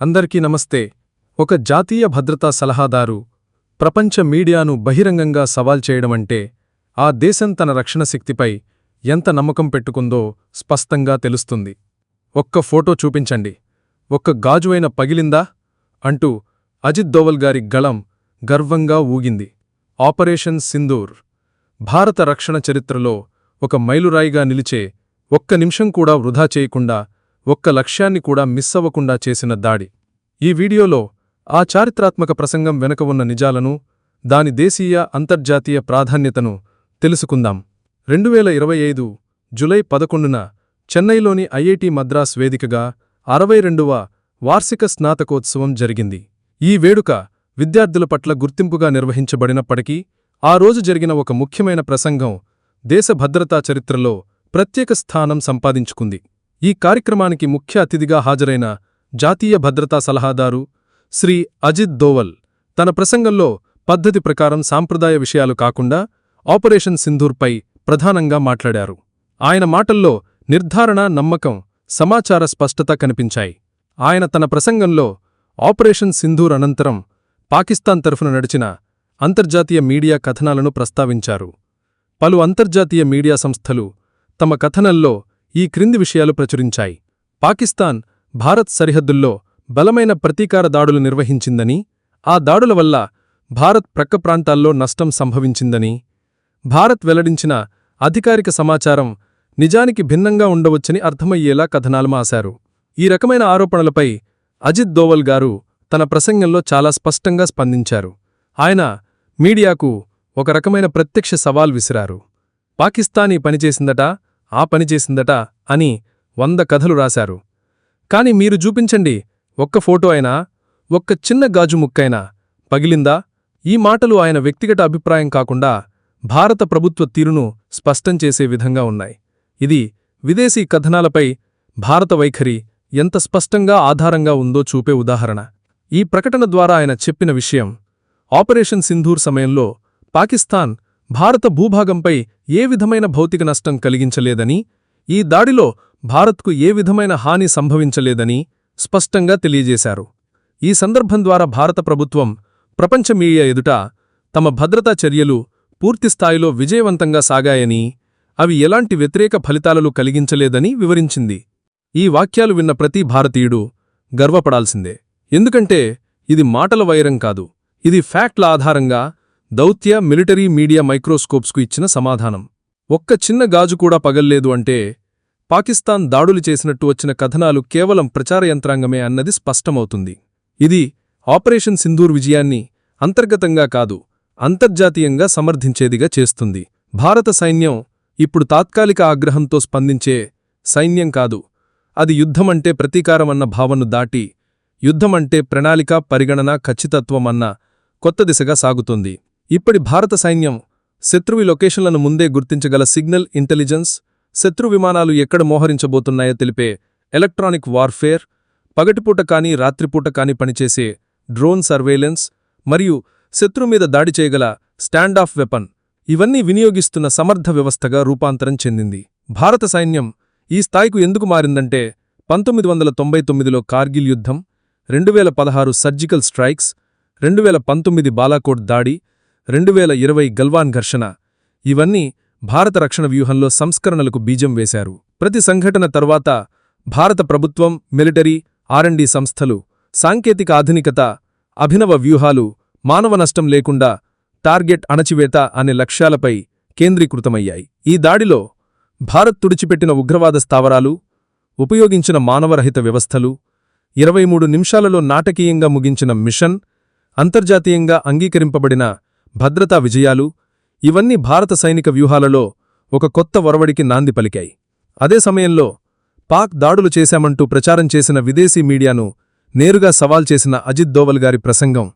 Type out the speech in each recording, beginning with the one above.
అందరికీ నమస్తే. ఒక జాతీయ భద్రతా సలహాదారు ప్రపంచ మీడియాను బహిరంగంగా సవాల్ చేయడమంటే ఆ దేశం తన రక్షణ శక్తిపై ఎంత నమ్మకం పెట్టుకుందో స్పష్టంగా తెలుస్తుంది. ఒక్క ఫోటో చూపించండి. ఒక్క గాజువైన పగిలిందా? అంటూ అజిత్ దోవల్ గారి గళం గర్వంగా ఊగింది. ఆపరేషన్ సింధూర్. భారత రక్షణ చరిత్రలో ఒక మైలురాయిగా నిలిచే ఒక్క నిమిషం కూడా వృధా చేయకుండా ఒక్క లక్ష్యాన్ని కూడా మిస్ అవ్వకుండా చేసిన దాడి. ఈ వీడియోలో ఆ చారిత్రాత్మక ప్రసంగం వెనుక ఉన్న నిజాలను దాని దేశీయ అంతర్జాతీయ ప్రాధాన్యతను తెలుసుకుందాం. రెండువేల ఇరవై ఐదు జులై పదకొండున చెన్నైలోని ఐఐటి మద్రాస్ వేదికగా అరవై రెండవ వార్షిక స్నాతకోత్సవం జరిగింది. ఈ వేడుక విద్యార్థుల పట్ల గుర్తింపుగా నిర్వహించబడినప్పటికీ ఆ రోజు జరిగిన ఒక ముఖ్యమైన ప్రసంగం దేశ భద్రతా చరిత్రలో ప్రత్యేక స్థానం సంపాదించుకుంది. ఈ కార్యక్రమానికి ముఖ్య అతిథిగా హాజరైన జాతీయ భద్రతా సలహాదారు శ్రీ అజిత్ దోవల్ తన ప్రసంగంలో పద్ధతి ప్రకారం సాంప్రదాయ విషయాలు కాకుండా ఆపరేషన్ సింధూర్పై ప్రధానంగా మాట్లాడారు. ఆయన మాటల్లో నిర్ధారణ నమ్మకం సమాచార స్పష్టత కనిపించాయి. ఆయన తన ప్రసంగంలో ఆపరేషన్ సింధూర్ అనంతరం పాకిస్తాన్ తరఫున నడిచిన అంతర్జాతీయ మీడియా కథనాలను ప్రస్తావించారు. పలు అంతర్జాతీయ మీడియా సంస్థలు తమ కథనంలో ఈ క్రింది విషయాలు ప్రచురించాయి. పాకిస్తాన్ భారత్ సరిహద్దుల్లో బలమైన ప్రతీకార దాడులు నిర్వహించిందని ఆ దాడుల వల్ల భారత్ ప్రక్క ప్రాంతాల్లో నష్టం సంభవించిందని భారత్ వెల్లడించిన అధికారిక సమాచారం నిజానికి భిన్నంగా ఉండవచ్చని అర్థమయ్యేలా కథనాలు మాశారు. ఈ రకమైన ఆరోపణలపై అజిత్ దోవల్ గారు తన ప్రసంగంలో చాలా స్పష్టంగా స్పందించారు. ఆయన మీడియాకు ఒక రకమైన ప్రత్యక్ష సవాల్ విసిరారు. పాకిస్తానీ పనిచేసిందట ఆ పనిచేసిందట అని వంద కథలు రాశారు. కాని మీరు చూపించండి ఒక్క ఫోటో అయినా ఒక్క చిన్న గాజు ముక్కైనా. పగిలిందా? ఈ మాటలు ఆయన వ్యక్తిగత అభిప్రాయం కాకుండా భారత ప్రభుత్వ తీరును స్పష్టం చేసే విధంగా ఉన్నాయి. ఇది విదేశీ కథనాలపై భారత వైఖరి ఎంత స్పష్టంగా ఆధారంగా ఉందో చూపే ఉదాహరణ. ఈ ప్రకటన ద్వారా ఆయన చెప్పిన విషయం ఆపరేషన్ సింధూర్ సమయంలో పాకిస్తాన్ భారత భూభాగంపై ఏ విధమైన భౌతిక నష్టం కలిగించలేదని ఈ దాడిలో భారత్కు ఏ విధమైన హాని సంభవించలేదని స్పష్టంగా తెలియజేశారు. ఈ సందర్భం ద్వారా భారత ప్రభుత్వం ప్రపంచ మీడియా ఎదుట తమ భద్రతా చర్యలు పూర్తిస్థాయిలో విజయవంతంగా సాగాయని అవి ఎలాంటి వ్యతిరేక ఫలితాలను కలిగించలేదని వివరించింది. ఈ వాక్యాలు విన్న ప్రతి భారతీయుడు గర్వపడాల్సిందే. ఎందుకంటే ఇది మాటల వైరం కాదు ఇది ఫ్యాక్ట్ల ఆధారంగా దౌత్య మిలిటరీ మీడియా మైక్రోస్కోప్స్కు ఇచ్చిన సమాధానం. ఒక్క చిన్న గాజు కూడా పగల్లేదు అంటే పాకిస్తాన్ దాడులు చేసినట్టు వచ్చిన కథనాలు కేవలం ప్రచార యంత్రాంగమే అన్నది స్పష్టమవుతుంది. ఇది ఆపరేషన్ సింధూర్ విజయాన్ని అంతర్గతంగా కాదు అంతర్జాతీయంగా సమర్థించేదిగా చేస్తుంది. భారత సైన్యం ఇప్పుడు తాత్కాలిక ఆగ్రహంతో స్పందించే సైన్యం కాదు అది యుద్ధమంటే ప్రతీకారమన్న భావను దాటి యుద్ధమంటే ప్రణాళిక పరిగణన ఖచ్చితత్వమన్న కొత్త దిశగా సాగుతుంది. ఇప్పటి భారత సైన్యం శత్రువి లొకేషన్లను ముందే గుర్తించగల సిగ్నల్ ఇంటెలిజెన్స్ శత్రు విమానాలు ఎక్కడ మోహరించబోతున్నాయో తెలిపే ఎలక్ట్రానిక్ వార్ఫేర్ పగటిపూట కానీ రాత్రిపూట కానీ పనిచేసే డ్రోన్ సర్వేలెన్స్ మరియు శత్రు మీద దాడి చేయగల స్టాండ్ ఆఫ్ వెపన్ ఇవన్నీ వినియోగిస్తున్న సమర్థ వ్యవస్థగా రూపాంతరం చెందింది. భారత సైన్యం ఈ స్థాయికు ఎందుకు మారిందంటే పంతొమ్మిది వందల తొంభై తొమ్మిదిలో కార్గిల్ యుద్ధం రెండువేల పదహారు సర్జికల్ స్ట్రైక్స్ రెండువేల పంతొమ్మిది బాలాకోట్ దాడి రెండువేల ఇరవై గల్వాన్ ఘర్షణ. ఇవన్నీ భారత రక్షణ వ్యూహంలో సంస్కరణలకు బీజం వేశారు. ప్రతి సంఘటన తర్వాత భారత ప్రభుత్వం మిలిటరీ ఆర్ఎండి సంస్థలు సాంకేతిక ఆధునికత అభినవ వ్యూహాలు మానవ నష్టం లేకుండా టార్గెట్ అణచివేత అనే లక్ష్యాలపై కేంద్రీకృతమయ్యాయి. ఈ దాడిలో భారత్ తుడిచిపెట్టిన ఉగ్రవాద స్థావరాలు ఉపయోగించిన మానవరహిత వ్యవస్థలు ఇరవై మూడు నిమిషాలలో నాటకీయంగా ముగించిన మిషన్ అంతర్జాతీయంగా అంగీకరింపబడిన భద్రతా విజయాలు ఇవన్నీ భారత సైనిక వ్యూహాలలో ఒక కొత్త ఒరవడికి నాంది పలికాయి. అదే సమయంలో పాక్ దాడులు చేశామంటూ ప్రచారం చేసిన విదేశీ మీడియాను నేరుగా సవాల్ చేసిన అజిత్ దోవల్ గారి ప్రసంగం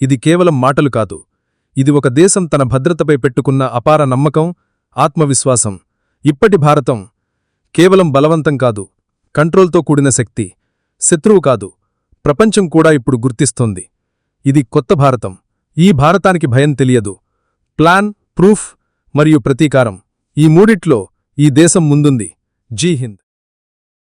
ఇది కేవలం మాటలు కాదు. ఇది ఒక దేశం తన భద్రతపై పెట్టుకున్న అపార నమ్మకం ఆత్మవిశ్వాసం. ఇప్పటి భారతం కేవలం బలవంతం కాదు కంట్రోల్తో కూడిన శక్తి శత్రువు కాదు ప్రపంచం కూడా ఇప్పుడు గుర్తిస్తోంది. ఇది కొత్త భారతం. ఈ భారతానికి భయం తెలియదు. ప్లాన్ ప్రూఫ్ మరియు ప్రతీకారం. ఈ మూడిట్లో ఈ దేశం ముందుంది. జీ హింద్.